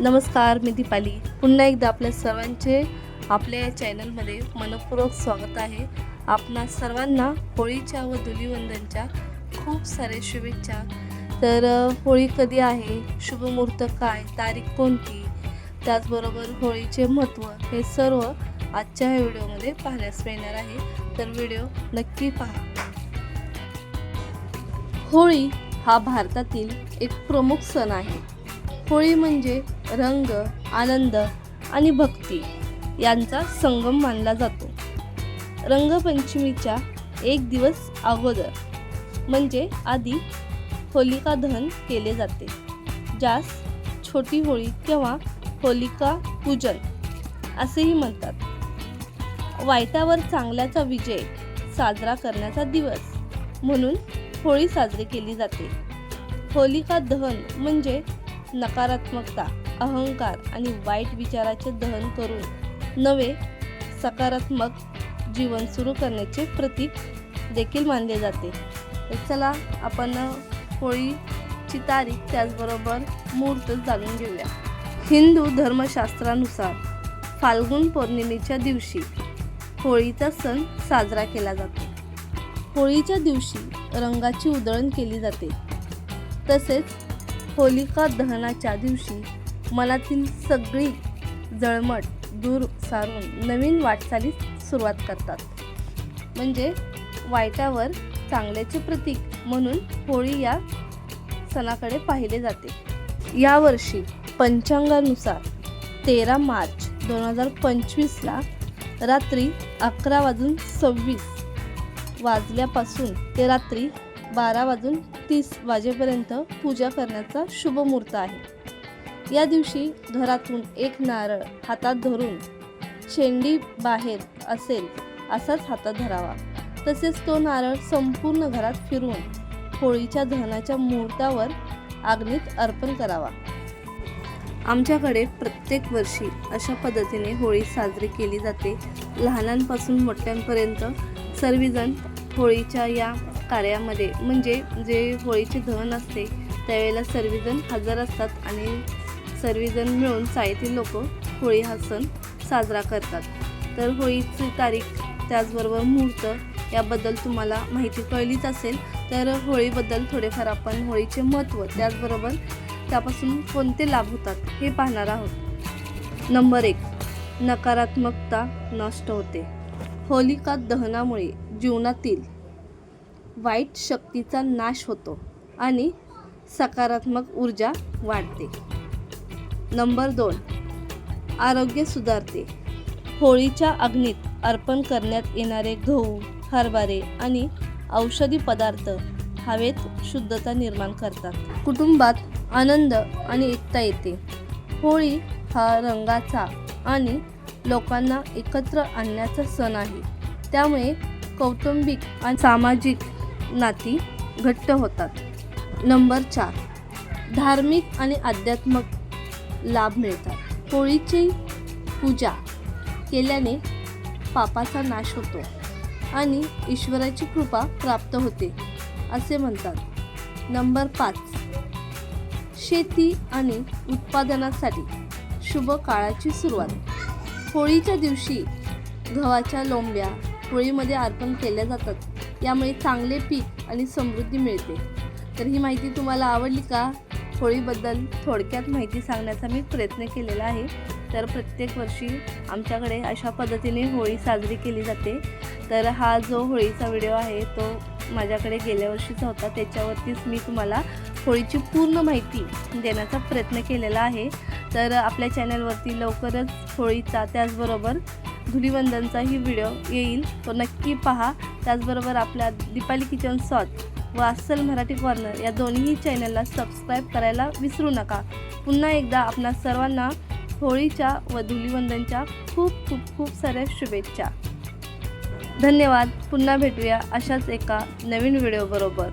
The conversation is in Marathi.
नमस्कार मी दीपाली. पुन्हा एकदा आपल्या सर्वांचे आपल्या या चॅनलमध्ये मनपूर्वक स्वागत आहे. आपणा सर्वांना होळीच्या व धुलीवंदनच्या खूप साऱ्या शुभेच्छा. तर होळी कधी आहे? शुभमुहूर्त काय? तारीख कोणती? त्याचबरोबर होळीचे महत्त्व हे सर्व आजच्या ह्या व्हिडिओमध्ये पाहण्यास मिळणार आहे. तर व्हिडिओ नक्की पहा. होळी हा भारतातील एक प्रमुख सण आहे. होळी म्हणजे रंग आनंद आणि भक्ती यांचा संगम मानला जातो. रंगपंचमीच्या एक दिवस अगोदर म्हणजे आधी होलिका दहन केले जाते ज्यास छोटी होळी किंवा होलिका पूजन असेही म्हणतात. वाईटावर चांगल्याचा विजय साजरा करण्याचा दिवस म्हणून होळी साजरी केली जाते. होलिका दहन म्हणजे नकारात्मकता. अहंकार आणि वाईट विचाराचे दहन करून नवे सकारात्मक जीवन सुरू करण्याचे प्रतीक देखील मानले जाते. चला आपण होळीची तारीख त्याचबरोबर मुहूर्त जाणून घेऊया. हिंदू धर्मशास्त्रानुसार फाल्गुन पौर्णिमेच्या दिवशी होळीचा सण साजरा केला जातो. होळीच्या दिवशी रंगाची उधळण केली जाते. तसेच होलिका दहनाच्या दिवशी मनातील सगळी जळमट दूर सारून नवीन वाटचालीस सुरुवात करतात. म्हणजे वाईटावर चांगल्याचे प्रतीक म्हणून होळी या सणाकडे पाहिले जाते. यावर्षी पंचांगानुसार तेरा मार्च दोन हजार पंचवीसला रात्री अकरा वाजून सव्वीस वाजल्यापासून ते रात्री बारा वाजून तीस वाजेपर्यंत पूजा करण्याचा शुभ मुहूर्त आहे. या दिवशी घरातून एक नारळ हातात धरून शेंडी बाहेर असेल असाच हातात धरावा. तसेच तो नारळ संपूर्ण घरात फिरून होळीच्या दहनाच्या मुहूर्तावर आग्नीत अर्पण करावा. आमच्याकडे प्रत्येक वर्षी अशा पद्धतीने होळी साजरी केली जाते. लहानांपासून मोठ्यांपर्यंत सर्वजण होळीच्या या कार्यामध्ये म्हणजे जे होळीचे दहन असते त्यावेळेला सर्वजण हजर असतात आणि सर्वजण मिळून चाळीतील लोक होळी हा सण साजरा करतात. तर होळीची तारीख त्याचबरोबर मुहूर्त याबद्दल तुम्हाला माहिती कळलीच असेल तर होळीबद्दल थोडेफार आपण होळीचे महत्त्व त्याचबरोबर त्यापासून कोणते लाभ होतात हे पाहणार आहोत. नंबर एक नकारात्मकता नष्ट होते. होलिका दहनामुळे जीवनातील वाईट शक्तीचा नाश होतो आणि सकारात्मक ऊर्जा वाढते. नंबर दोन. आरोग्य सुधारते. होळीच्या अग्नीत अर्पण करण्यात येणारे गहू हरभरे आणि औषधी पदार्थ हवेत शुद्धता निर्माण करतात. कुटुंबात आनंद आणि एकता येते. होळी हा रंगाचा आणि लोकांना एकत्र आणण्याचा सण आहे. त्यामुळे कौटुंबिक आणि सामाजिक नाती घट्ट होतात. नंबर चार. धार्मिक आणि आध्यात्मिक लाभ मिळतात. होळीची पूजा केल्याने पापाचा नाश होतो आणि ईश्वराची कृपा प्राप्त होते असे म्हणतात. नंबर पाच. शेती आणि उत्पादनासाठी शुभ काळाची सुरुवात. होळीच्या दिवशी गव्हाच्या लोंब्या होळीमध्ये अर्पण केल्या जातात. यामुळे चांगले पीक आणि समृद्धी मिळते. तर ही माहिती तुम्हाला आवडली का? होळीबद्दल थोडक्यात माहिती सांगण्याचा मी प्रयत्न केलेला आहे. तर प्रत्येक वर्षी आमच्याकडे अशा पद्धतीने होळी साजरी केली जाते. तर हा जो होळीचा व्हिडिओ आहे तो माझ्याकडे गेल्या वर्षीचा होता. त्याच्यावरतीच मी तुम्हाला होळीची पूर्ण माहिती देण्याचा प्रयत्न केलेला आहे. तर आपल्या चॅनलवरती लवकरच होळीचा त्याचबरोबर धुलीवंदनचाही व्हिडिओ येईल. तो नक्की पहा. त्याचबरोबर आपल्या दीपाली किचन सॉथ व अस्सल मराठी कॉर्नर या दोन्ही चॅनलला सबस्क्राईब करायला विसरू नका. पुन्हा एकदा आपणा सर्वांना होळीच्या व धुलीवंदनच्या खूप खूप खूप साऱ्या शुभेच्छा. धन्यवाद. पुन्हा भेटूया अशाच एका नवीन व्हिडिओबरोबर